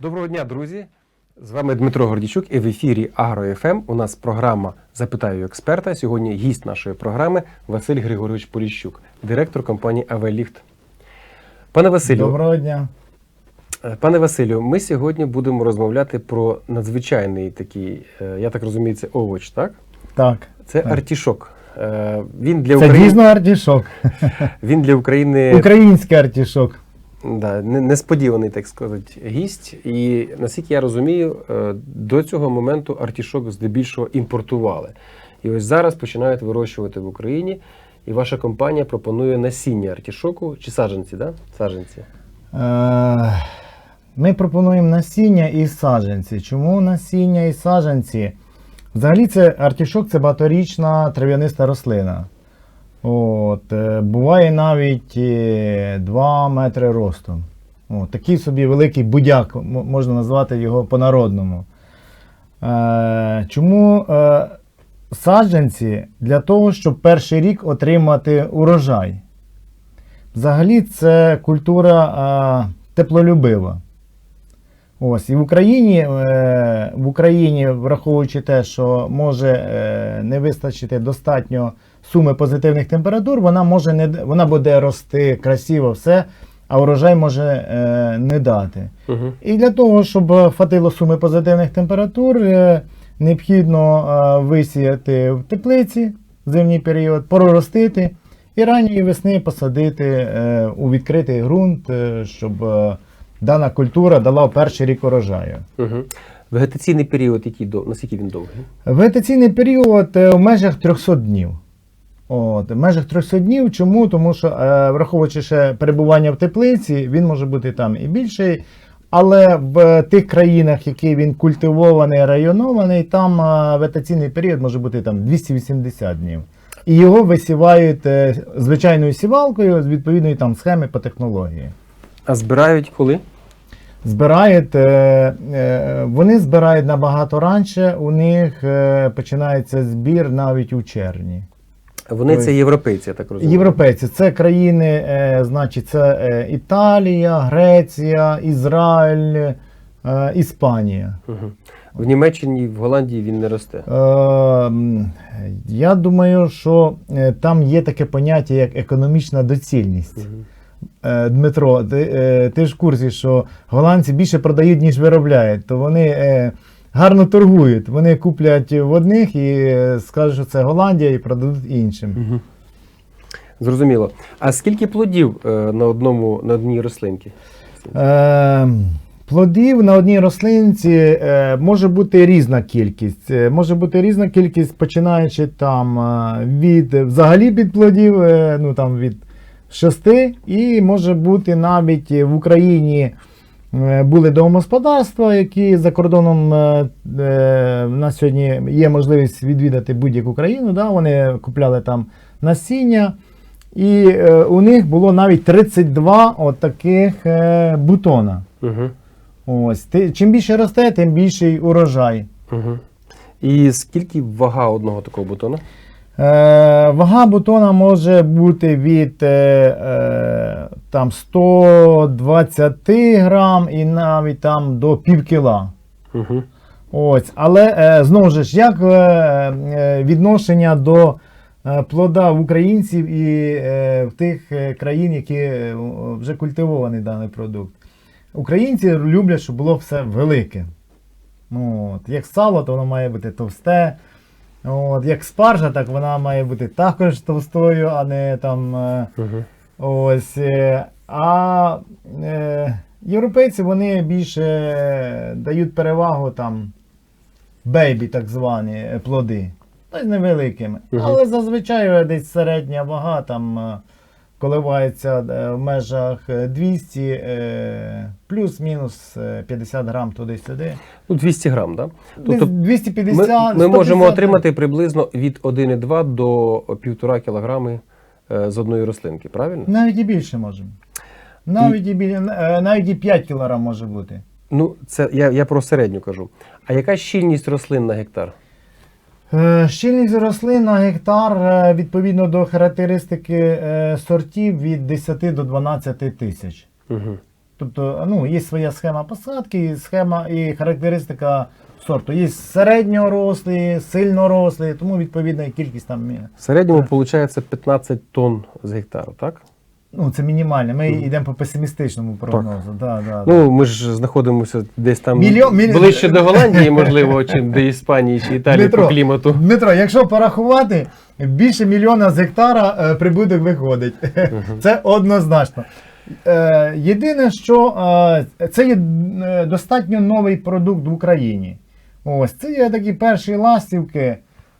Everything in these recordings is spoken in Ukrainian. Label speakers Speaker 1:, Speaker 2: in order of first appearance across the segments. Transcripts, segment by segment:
Speaker 1: Доброго дня, друзі! З вами Дмитро Гордічук і в ефірі Агро.ФМ у нас програма Запитаю експерта. Сьогодні гість нашої програми Василь Григорович Поліщук, директор компанії Авеліфт. Пане Василю,
Speaker 2: Доброго дня.
Speaker 1: е, пане Василю, ми сьогодні будемо розмовляти про надзвичайний такий, е, я так розумію, це овоч, так?
Speaker 2: Так.
Speaker 1: Це
Speaker 2: Так.
Speaker 1: артішок. Е, Він для
Speaker 2: Це
Speaker 1: України.
Speaker 2: дійсно артішок.
Speaker 1: Він для України
Speaker 2: Український артішок.
Speaker 1: Да, несподіваний, так сказати, гість. І наскільки я розумію, е, до цього моменту артішок здебільшого імпортували. І ось зараз починають вирощувати в Україні. І ваша компанія пропонує насіння артішоку чи саджанці, да? Саджанці.
Speaker 2: Е, Ми пропонуємо насіння і саджанці. Чому насіння і саджанці? Взагалі, це артішок це багаторічна трав'яниста рослина. От, е, буває навіть 2 метри ростом. От, такий собі великий будяк, можна назвати його по-народному. Е, чому е, саджанці? Для того, щоб перший рік отримати урожай. Взагалі, це культура е, теплолюбива. Ось, і в Україні, е, в Україні, враховуючи те, що може е, не вистачити достатньо суми позитивних температур, вона може не вона буде рости красиво все, а урожай може е, не дати.
Speaker 1: Угу.
Speaker 2: І для того, щоб хватило суми позитивних температур, необхідно висіяти в теплиці в зимній період, проростити і ранньої весни посадити у відкритий ґрунт, щоб дана культура дала в перший рік урожаю.
Speaker 1: Угу. Вегетаційний період, який дов... наскільки він довгий?
Speaker 2: Вегетаційний період е, в межах 300 днів. От, в межах 300 днів. Чому? Тому що, е, враховуючи ще перебування в теплиці, він може бути там і більший. Але в тих країнах, які він культивований, районований, там е, вегетаційний період може бути там 280 днів. І його висівають е, звичайною сівалкою з відповідної там схеми по технології.
Speaker 1: А збирають коли?
Speaker 2: Збирають, е, е, вони збирають набагато раніше, у них е, починається збір навіть у червні.
Speaker 1: Вони
Speaker 2: Ой.
Speaker 1: це європейці, я так розумію.
Speaker 2: Європейці це країни, значить, це Італія, Греція, Ізраїль, Іспанія.
Speaker 1: Угу. В Німеччині, в Голландії він не росте.
Speaker 2: Е, я думаю, що там є таке поняття, як економічна доцільність.
Speaker 1: Угу.
Speaker 2: Е, Дмитро, ти, е, ти ж в курсі, що голландці більше продають, ніж виробляють, то вони е, гарно торгують. Вони куплять в одних і скажуть, що це Голландія, і продадуть іншим.
Speaker 1: Угу. Зрозуміло. А скільки плодів на одному на одній рослинці?
Speaker 2: Е, плодів на одній рослинці може бути різна кількість. Може бути різна кількість, починаючи там від взагалі від плодів, ну там від 6, і може бути навіть в Україні. е, Були домогосподарства, які за кордоном е, е, на сьогодні є можливість відвідати будь-яку країну. Да? Вони купляли там насіння, і е, у них було навіть 32 от таких е, бутона.
Speaker 1: Угу.
Speaker 2: Ось. Ти, чим більше росте, тим більший урожай.
Speaker 1: Угу. І скільки вага одного такого бутона?
Speaker 2: Е, вага бутона може бути від е, е, там 120 грам і навіть там до пів кіла.
Speaker 1: Угу.
Speaker 2: Ось, але знову ж, як відношення до плода в українців і в тих країн, які вже культивований даний продукт. Українці люблять, щоб було все велике. Ну, от, як сало, то воно має бути товсте. От, як спаржа, так вона має бути також товстою, а не там.
Speaker 1: Угу.
Speaker 2: Ось. е, А е, європейці вони більше дають перевагу там бейбі, так звані е, плоди. Тобто невеликими.
Speaker 1: Угу.
Speaker 2: Але зазвичай десь середня вага там коливається е, в межах е, 200 е, плюс-мінус е, 50 грам туди-сюди.
Speaker 1: Ну, 200 грам, так? Да? Тобто
Speaker 2: 250
Speaker 1: ми, ми можемо отримати приблизно від 1,2 до 1,5 кілограми з одної рослинки, правильно?
Speaker 2: Навіть і більше можемо. Навіть і, більше, навіть і 5 кг може бути.
Speaker 1: Ну, це я, я про середню кажу. А яка щільність рослин на гектар?
Speaker 2: Е, Щільність рослин на гектар е, відповідно до характеристики е, сортів від 10 до 12 тисяч.
Speaker 1: Угу.
Speaker 2: Тобто, ну, є своя схема посадки, і схема і характеристика сорту. Є середньорослі, сильнорослі, тому відповідна кількість там.
Speaker 1: В середньому виходить 15 тонн з гектару, так?
Speaker 2: Ну, це мінімальне. Ми йдемо по песимістичному прогнозу. Да, да, да.
Speaker 1: Ну, ми ж знаходимося десь там
Speaker 2: Мільйон- міль-
Speaker 1: ближче до Голландії, можливо, чи до Іспанії, чи Італії
Speaker 2: Дмитро,
Speaker 1: по клімату.
Speaker 2: Дмитро, якщо порахувати, більше мільйона з гектара е, прибуток виходить. Це однозначно. Е, єдине, що е, це є е, достатньо новий продукт в Україні. Ось це є такі перші ластівки.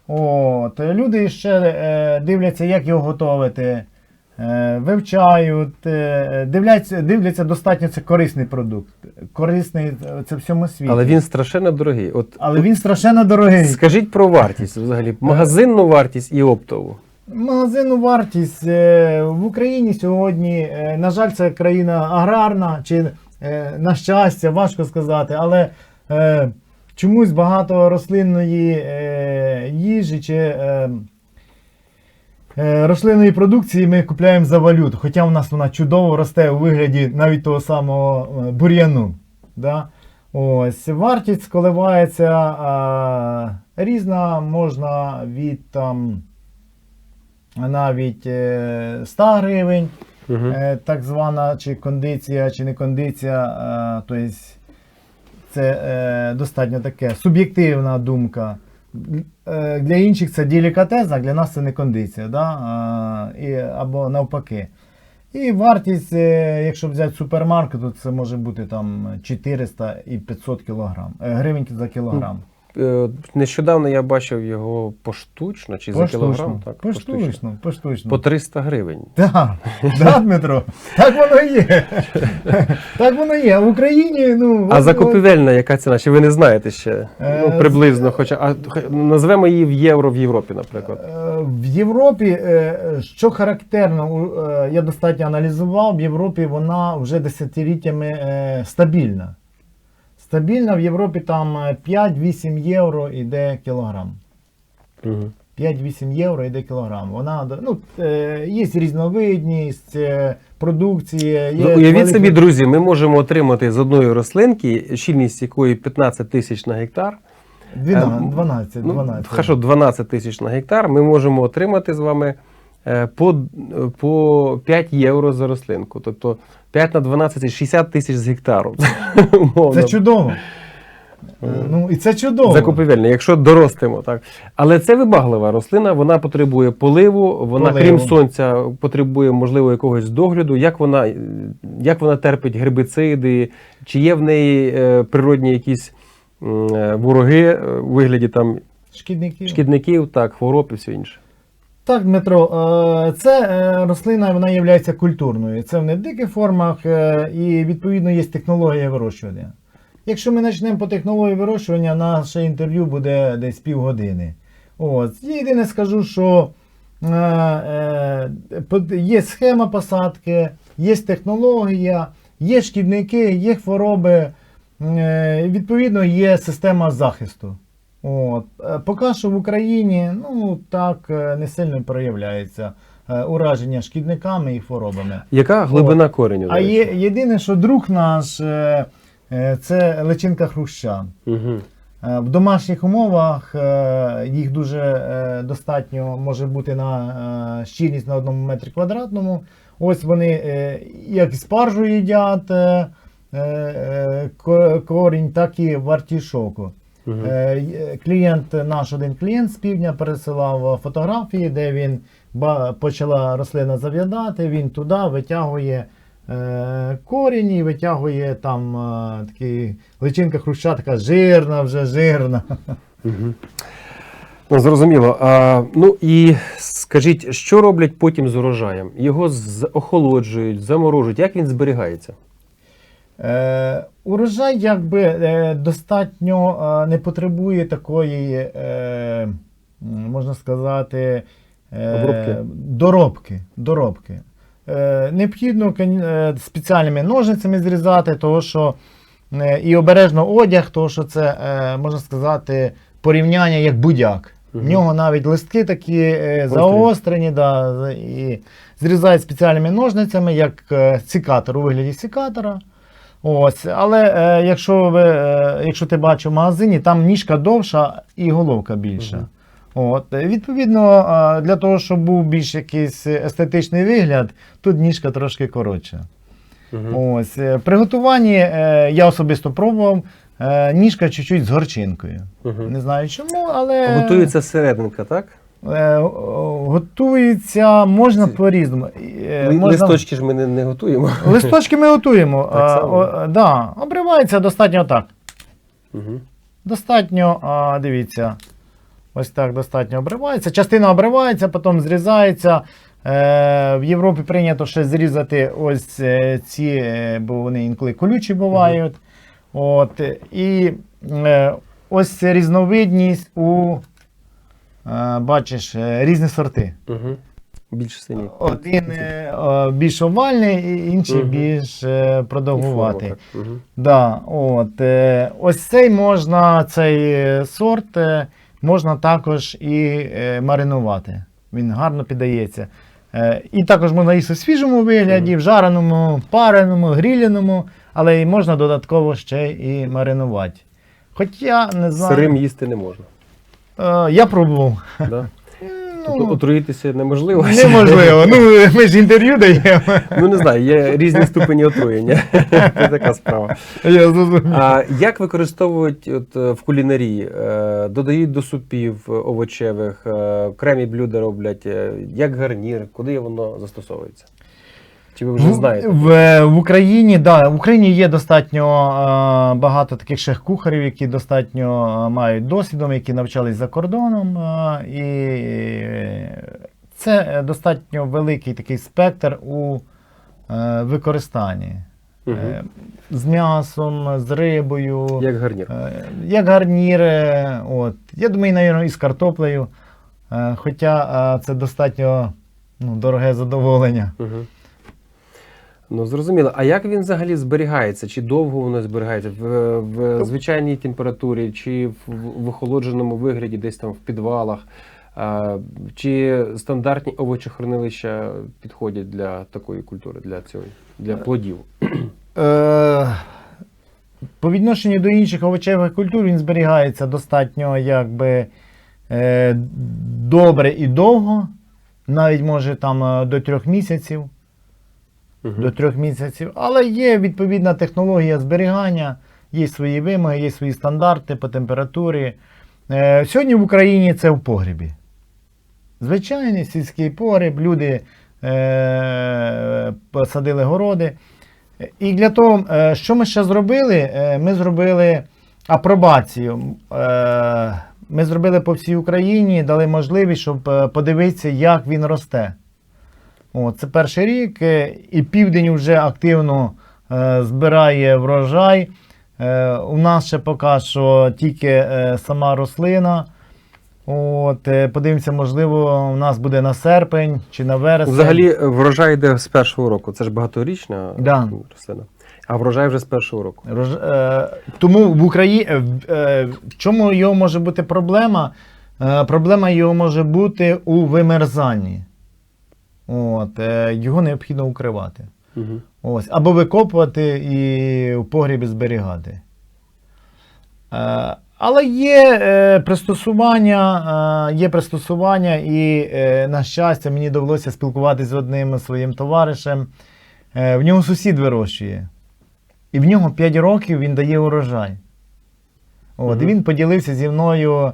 Speaker 2: От, люди ще е, дивляться, як його готувати. Е, вивчають, е, дивляться, дивляться достатньо це корисний продукт. Корисний е, це всьому світі.
Speaker 1: Але він страшенно дорогий. От,
Speaker 2: Але він страшенно дорогий.
Speaker 1: скажіть про вартість взагалі, магазинну вартість і оптову.
Speaker 2: Магазинну вартість в Україні сьогодні, на жаль, це країна аграрна, чи на щастя, важко сказати, але чомусь багато рослинної їжі чи рослинної продукції ми купуємо за валюту. Хоча в нас вона чудово росте у вигляді навіть того самого е, бур'яну. Да? Ось, вартість коливається а, різна, можна від там навіть е, 100 гривень,
Speaker 1: Угу.
Speaker 2: е, так звана чи кондиція, чи не кондиція. е, Тобто це е, достатньо таке суб'єктивна думка. Е, Для інших це делікатес, а для нас це не кондиція, да? і, або навпаки. І вартість, е, якщо взяти супермаркет, то це може бути там 400 і 500 кілограм, е, гривень за кілограм.
Speaker 1: Е, Нещодавно я бачив його поштучно чи за кілограм. Так,
Speaker 2: поштучно, поштучно.
Speaker 1: По 300 гривень.
Speaker 2: Так, да, Дмитро, так воно є. Так воно є. А в Україні, ну.
Speaker 1: А закупівельна яка ціна? Чи ви не знаєте ще?
Speaker 2: Е,
Speaker 1: Ну, приблизно, хоча а, назвемо її в євро в Європі, наприклад.
Speaker 2: Е, В Європі, що характерно, я достатньо аналізував, в Європі вона вже десятиліттями стабільна. Стабільна в Європі там е, 5-8 євро йде кілограм.
Speaker 1: Угу.
Speaker 2: 5-8 євро йде кілограм. Вона ну, е, є різновидність е, продукції. Є
Speaker 1: Ну, уявіть
Speaker 2: великі-
Speaker 1: собі, друзі, ми можемо отримати з одної рослинки, щільність якої 15 тисяч на гектар.
Speaker 2: 12,
Speaker 1: Е,
Speaker 2: 12,
Speaker 1: Ну,
Speaker 2: 12.
Speaker 1: хорошо, 12 тисяч на гектар. Ми можемо отримати з вами е, по, по 5 євро за рослинку. Тобто 5 на 12 60 тисяч з гектару.
Speaker 2: Це чудово. Е, Ну, і це чудово.
Speaker 1: Закупівельне, якщо доростимо, так. Але це вибаглива рослина, вона потребує поливу, вона,
Speaker 2: Поливу.
Speaker 1: крім сонця, потребує, можливо, якогось догляду. Як вона, е, як вона терпить гербіциди, чи є в неї е, природні якісь е, вороги е, у вигляді там
Speaker 2: Шкідників.
Speaker 1: шкідників, так, хвороб і все інше.
Speaker 2: Так, Дмитро, е, це е, рослина вона є культурною. Це в не формах е, і відповідно є технологія вирощування. Якщо ми почнемо по технології вирощування, наше інтерв'ю буде десь півгодини. От. Єдине скажу, що є схема посадки, є технологія, є шкідники, є хвороби, відповідно, є система захисту. От. Е, Поки що в Україні ну, так е, не сильно проявляється е, ураження шкідниками і хворобами.
Speaker 1: Яка глибина кореню?
Speaker 2: А є єдине, що друг наш це личинка хруща.
Speaker 1: Угу.
Speaker 2: В домашніх умовах їх дуже достатньо може бути на щільність на одному метрі квадратному. Ось вони як спаржу їдять ко- корінь, так і в артішоку.
Speaker 1: Угу.
Speaker 2: Е, Клієнт, наш один клієнт з півдня пересилав фотографії, де він почала рослина зав'ядати, він туди витягує е, корінь і витягує там е, такий личинка хруща, така жирна, вже жирна.
Speaker 1: Угу. Ну, зрозуміло. А, ну і скажіть, що роблять потім з урожаєм? Його охолоджують, заморожують. Як він зберігається?
Speaker 2: Е, урожай якби е, достатньо е, не потребує такої, е, можна сказати,
Speaker 1: Обробки.
Speaker 2: доробки. доробки. Необхідно спеціальними ножницями зрізати, того, що і обережно одяг, тому що це, можна сказати, порівняння як будяк. В нього навіть листки такі заострені, да, і зрізають спеціальними ножницями, як секатор у вигляді секатора. Ось, але е, якщо, ви, е, якщо ти бачив в магазині, там ніжка довша і головка більша.
Speaker 1: Мгм.
Speaker 2: От, е, відповідно, е, для того, щоб був більш якийсь естетичний вигляд, тут ніжка трошки коротша.
Speaker 1: Мгм.
Speaker 2: Ось, е, при готуванні е, я особисто пробував е, ніжка чуть-чуть з горчинкою.
Speaker 1: Мгм.
Speaker 2: Не знаю чому, але
Speaker 1: Готується серединка, так?
Speaker 2: Е, готується можна по-різному. Е, можна-
Speaker 1: Листочки ж ми не, не готуємо.
Speaker 2: Листочки ми готуємо.
Speaker 1: Так
Speaker 2: А, о, да, обривається достатньо так.
Speaker 1: Мгм.
Speaker 2: Достатньо, а, дивіться, ось так достатньо обривається. Частина обривається, потім зрізається. Е, в Європі прийнято ще зрізати ось е, ці, е, бо вони інколи колючі бувають. От, е, і е, ось різновидність у, е, бачиш, е, різні сорти.
Speaker 1: Мгм. Більш синій.
Speaker 2: Один е, е, більш овальний, інший
Speaker 1: Мгм.
Speaker 2: більш е, продовгуватий.
Speaker 1: Мгм.
Speaker 2: Да, от, е, ось цей можна, цей е, сорт е, можна також і е, маринувати. Він гарно піддається. Е, і також можна їсти в свіжому вигляді, в жареному, пареному, гріляному, але і можна додатково ще і маринувати. Хоча не знаю.
Speaker 1: Сирим їсти не можна.
Speaker 2: Е, я пробував.
Speaker 1: Да?
Speaker 2: Ну,
Speaker 1: Тобто отруїтися неможливо.
Speaker 2: неможливо. Ну, ми ж інтерв'ю даємо.
Speaker 1: Ну не знаю, є різні ступені отруєння. Це така справа.
Speaker 2: Я зрозумів.
Speaker 1: А як використовують от, е, в кулінарії? Е, Додають до супів овочевих, е, окремі блюда роблять, е, як гарнір, куди воно застосовується? Чи ви вже
Speaker 2: В-
Speaker 1: знаєте?
Speaker 2: В, в Україні, да, в Україні є достатньо е, багато таких шеф-кухарів, які достатньо е, мають досвідом, які навчались за кордоном. е, і е, це е, достатньо великий такий спектр у е, використанні. Е, з м'ясом, з рибою,
Speaker 1: Як гарнір?
Speaker 2: е, як гарнір. е, От. Я думаю, навірно, і з картоплею. Е, хоча е, це достатньо ну, дороге задоволення.
Speaker 1: Угу. Ну, зрозуміло. А як він взагалі зберігається? Чи довго воно зберігається? В, в звичайній температурі, чи в, в охолодженому вигляді, десь там в підвалах? А, чи стандартні овочохранилища підходять для такої культури, для цього, для плодів?
Speaker 2: Е, по відношенню до інших овочевих культур він зберігається достатньо якби, е, добре і довго, навіть може там е, до трьох місяців.
Speaker 1: Мгм.
Speaker 2: До трьох місяців. Але є відповідна технологія зберігання, є свої вимоги, є свої стандарти по температурі. Е, сьогодні в Україні це в погребі. Звичайний сільський погреб, люди е, посадили городи. І для того, е, що ми ще зробили? Е, Ми зробили апробацію. Е, Ми зробили по всій Україні, дали можливість, щоб подивитися, як він росте. О, це перший рік, е, і південь вже активно е, збирає врожай. Е, у нас ще поки що тільки е, сама рослина. От, е, подивимося, можливо, у нас буде на серпень чи на вересень.
Speaker 1: Взагалі е, врожай йде з першого року. Це ж багаторічна
Speaker 2: Да.
Speaker 1: рослина. А врожай вже з першого року.
Speaker 2: Рож- е, тому в Україні е, в- е, в чому його може бути проблема? Е, проблема його може бути у вимерзанні. От, е, його необхідно укривати.
Speaker 1: Угу.
Speaker 2: Ось, або викопувати і в погрібі зберігати. Е, але є е, пристосування, е, є пристосування, і, е, на щастя, мені довелося спілкуватися з одним своїм товаришем. Е, в нього сусід вирощує. І в нього 5 років він дає урожай. От, І він поділився зі мною,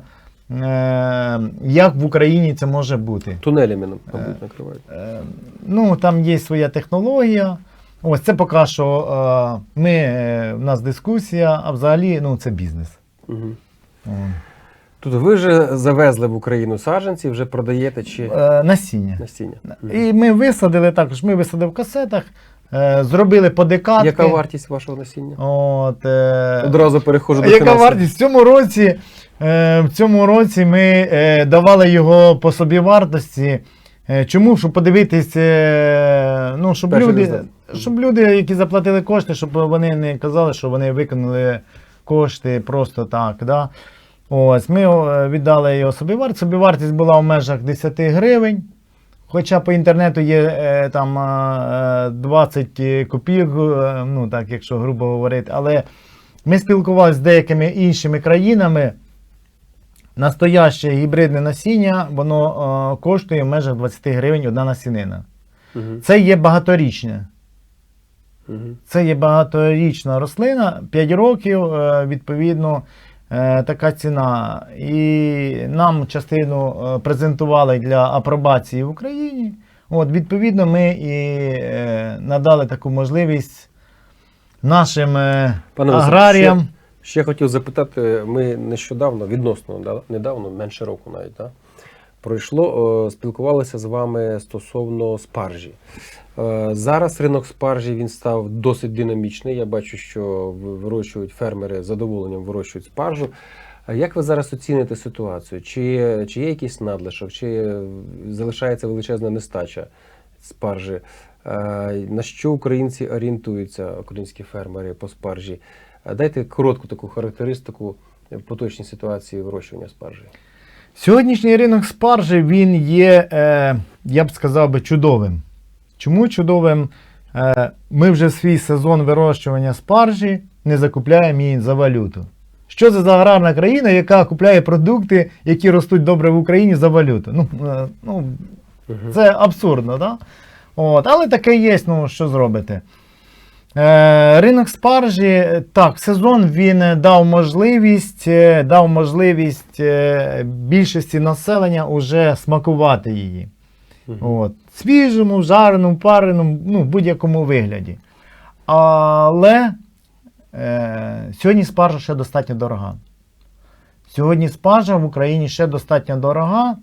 Speaker 2: як в Україні це може бути.
Speaker 1: Тунелями, мабуть, накривають.
Speaker 2: Е, Ну, там є своя технологія. Ось це поки що е, ми, е, в нас дискусія, а взагалі ну, це бізнес.
Speaker 1: Угу. Тобто ви вже завезли в Україну саджанці, вже продаєте чи
Speaker 2: Е, Насіння.
Speaker 1: насіння?
Speaker 2: І ми висадили також, ми висадили в касетах, е, зробили по декатки.
Speaker 1: Яка вартість вашого насіння?
Speaker 2: От, е,
Speaker 1: Одразу переходжу до
Speaker 2: Яка
Speaker 1: фінансів.
Speaker 2: вартість? В цьому році, е, в цьому році ми е, давали його по собі вартості. Е, чому? Щоб подивитись, е, ну, щоб
Speaker 1: Перший
Speaker 2: люди,
Speaker 1: результат.
Speaker 2: щоб люди, які заплатили кошти, щоб вони не казали, що вони виконали кошти просто так. Да? Ось, ми е, віддали його собівартість. Собівартість була в межах 10 гривень. Хоча по інтернету є е, там е, 20 копійок, е, ну так, якщо грубо говорити, але ми спілкувалися з деякими іншими країнами. Настояще гібридне насіння, воно е, коштує в межах 20 гривень одна насінина.
Speaker 1: Угу.
Speaker 2: Це є багаторічне.
Speaker 1: Угу.
Speaker 2: Це є багаторічна рослина, 5 років, е, відповідно, е, така ціна. І нам частину е, презентували для апробації в Україні. От, відповідно, ми і е, надали таку можливість нашим е, аграріям.
Speaker 1: Ще хотів запитати, ми нещодавно, відносно недавно, менше року навіть, да, пройшло, спілкувалися з вами стосовно спаржі. Е, Зараз ринок спаржі він став досить динамічний. Я бачу, що вирощують фермери з задоволенням вирощують спаржу. Як ви зараз оціните ситуацію? Чи, чи є якийсь надлишок, чи залишається величезна нестача спаржі? Е, На що українці орієнтуються, українські фермери по спаржі? Дайте коротку таку характеристику поточній ситуації вирощування спаржі.
Speaker 2: Сьогоднішній ринок спаржі він є, е, я б сказав би, чудовим. Чому чудовим? Е, ми вже свій сезон вирощування спаржі не закупляємо її за валюту. Що це за аграрна країна, яка купляє продукти, які ростуть добре в Україні за валюту? Ну, е, ну, це абсурдно, да? От, але таке є, ну що зробити. Е, ринок спаржі, так, сезон він дав можливість, е, дав можливість е, більшості населення уже смакувати її. От, свіжому, жареному, пареному, ну, в будь-якому вигляді. Але е, сьогодні спаржа ще достатньо дорога. Сьогодні спаржа в Україні ще достатньо дорога.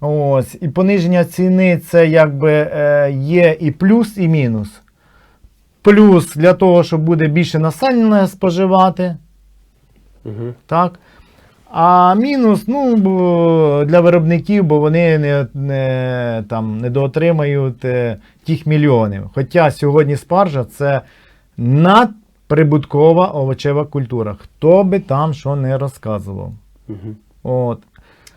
Speaker 2: Ось, і пониження ціни це якби е, є і плюс, і мінус. Плюс для того, щоб буде більше населення споживати.
Speaker 1: Угу.
Speaker 2: Так? А мінус ну, для виробників, бо вони не, не, там, не доотримають е, тих мільйонів. Хоча сьогодні спаржа це надприбуткова овочева культура. Хто би там що не розказував.
Speaker 1: Угу.
Speaker 2: От.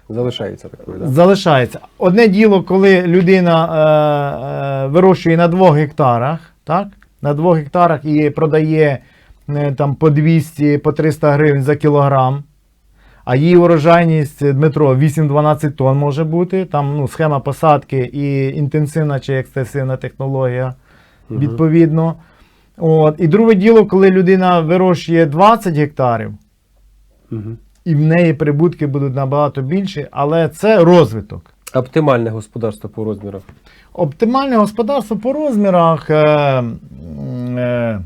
Speaker 1: Залишається такою, да?
Speaker 2: Залишається. Одне діло, коли людина е, е, вирощує на 2 гектарах, так? На 2 гектарах і продає е, там, по 200, по 300 гривень за кілограм. А її урожайність, Дмитро, 8-12 тонн може бути. Там ну, схема посадки і інтенсивна чи екстенсивна технологія, відповідно. От. І друге діло, коли людина вирощує 20 гектарів,
Speaker 1: Угу.
Speaker 2: і в неї прибутки будуть набагато більші, але це розвиток.
Speaker 1: Оптимальне господарство по розмірах.
Speaker 2: Оптимальне господарство по розмірах. Е, е,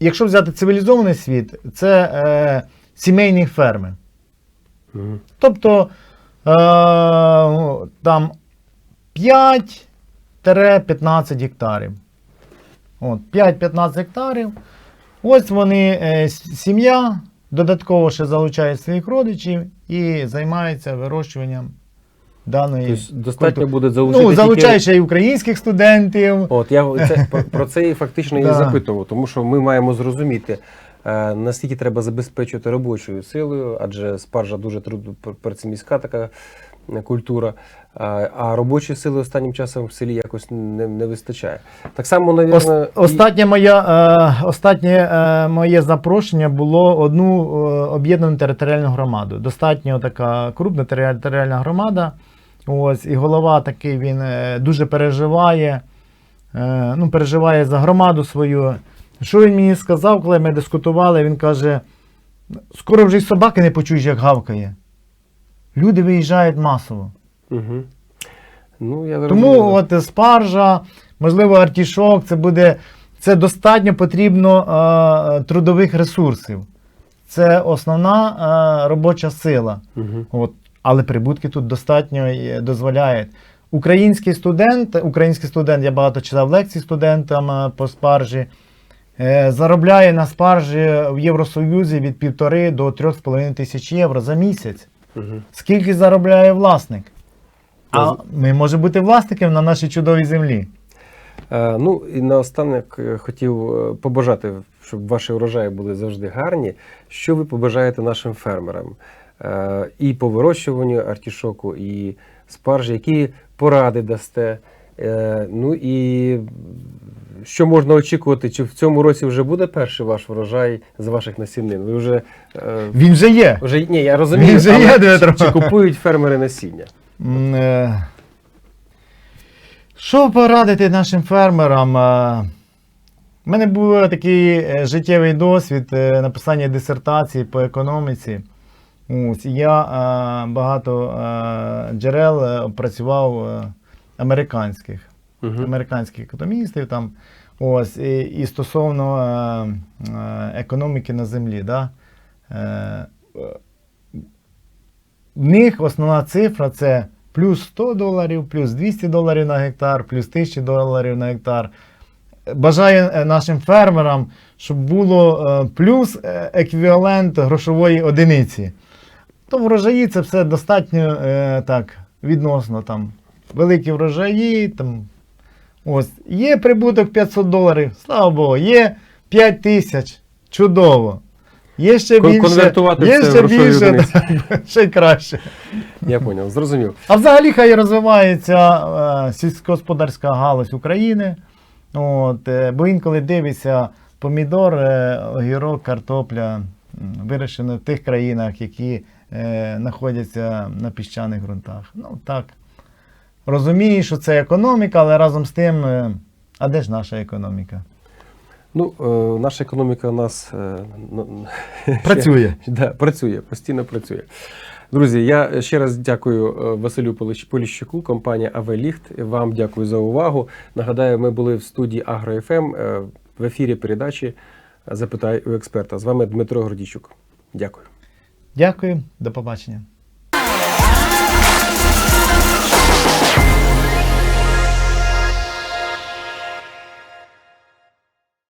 Speaker 2: якщо взяти цивілізований світ, це е, сімейні ферми.
Speaker 1: Угу.
Speaker 2: Тобто е, там 5-15 гектарів. От, 5-15 гектарів. Ось вони, е, сім'я, додатково ще залучає своїх родичів і займається вирощуванням даної.
Speaker 1: Тобто достатньо
Speaker 2: культури.
Speaker 1: буде залучити.
Speaker 2: Ну, залучає ще й українських студентів.
Speaker 1: От я це, про, це і фактично і запитував, тому що ми маємо зрозуміти, е, наскільки треба забезпечувати робочою силою, адже спаржа дуже трудно працеміська така культура. А, робочої сили останнім часом в селі якось не, не вистачає. Так само, навірно,
Speaker 2: Останнє моє, е, останнє е, моє запрошення було одну е, об'єднану територіальну громаду. Достатньо така крупна територіальна громада. Ось, і голова такий він е, дуже переживає. Е, ну, переживає за громаду свою. Що він мені сказав, коли ми дискутували, він каже: скоро вже й собаки не почуєш, як гавкає. Люди виїжджають масово.
Speaker 1: Угу. Ну, я
Speaker 2: Тому от спаржа, можливо, артішок, це буде це достатньо потрібно е, трудових ресурсів. Це основна е, робоча сила.
Speaker 1: Мгм.
Speaker 2: От, але прибутки тут достатньо е, дозволяють. Український студент, український студент, я багато читав лекцій студентам е, по спаржі, е, заробляє на спаржі в Євросоюзі від 1,5 до 3,5 тисяч євро за місяць.
Speaker 1: Мгм.
Speaker 2: Скільки заробляє власник? А ми можемо бути власником на нашій чудовій землі.
Speaker 1: Е, Ну і наостанок е, хотів е, побажати, щоб ваші урожаї були завжди гарні. Що ви побажаєте нашим фермерам? Е, І по вирощуванню артішоку, і спаржі, які поради дасте. Е, ну і що можна очікувати? Чи в цьому році вже буде перший ваш врожай з ваших насінин? Ви вже, е,
Speaker 2: Він же є.
Speaker 1: вже ні, я розумію,
Speaker 2: Він же
Speaker 1: але
Speaker 2: є,
Speaker 1: чи,
Speaker 2: Дмитро.
Speaker 1: чи купують фермери насіння?
Speaker 2: Е, Що порадити нашим фермерам? У мене був такий життєвий досвід написання дисертації по економіці. Ось, я багато джерел опрацював американських,
Speaker 1: Угу.
Speaker 2: американських економістів. Там, ось, і, і стосовно е, е, економіки на землі. Да? Е, в них основна цифра це плюс 100 доларів, плюс 200 доларів на гектар, плюс 1000 доларів на гектар. Бажаю е, нашим фермерам, щоб було е, плюс е, еквівалент грошової одиниці. То врожаї це все достатньо так, відносно там. Великі врожаї, там, ось, є прибуток 500 доларів, слава Богу, є 5 тисяч, чудово. Є ще більше,
Speaker 1: конвертувати
Speaker 2: є ще більше, так, ще краще.
Speaker 1: Я зрозумів, зрозумів.
Speaker 2: А взагалі хай розвивається е, сільськогосподарська галузь України. От, е, бо інколи дивиться помідор, е, огірок, картопля вирощено в тих країнах, які е, знаходяться на піщаних ґрунтах. Ну так. Розумію, що це економіка, але разом з тим, е, а де ж наша економіка?
Speaker 1: Ну, е, наша економіка у нас е,
Speaker 2: Працює.
Speaker 1: Да, працює, постійно працює. Друзі, я ще раз дякую е, Василю Поліщуку, компанія Авеліхт. Вам дякую за увагу. Нагадаю, ми були в студії Агро.ФМ е, в ефірі передачі Запитай у експерта. З вами Дмитро Гордійчук. Дякую.
Speaker 2: Дякую, до побачення.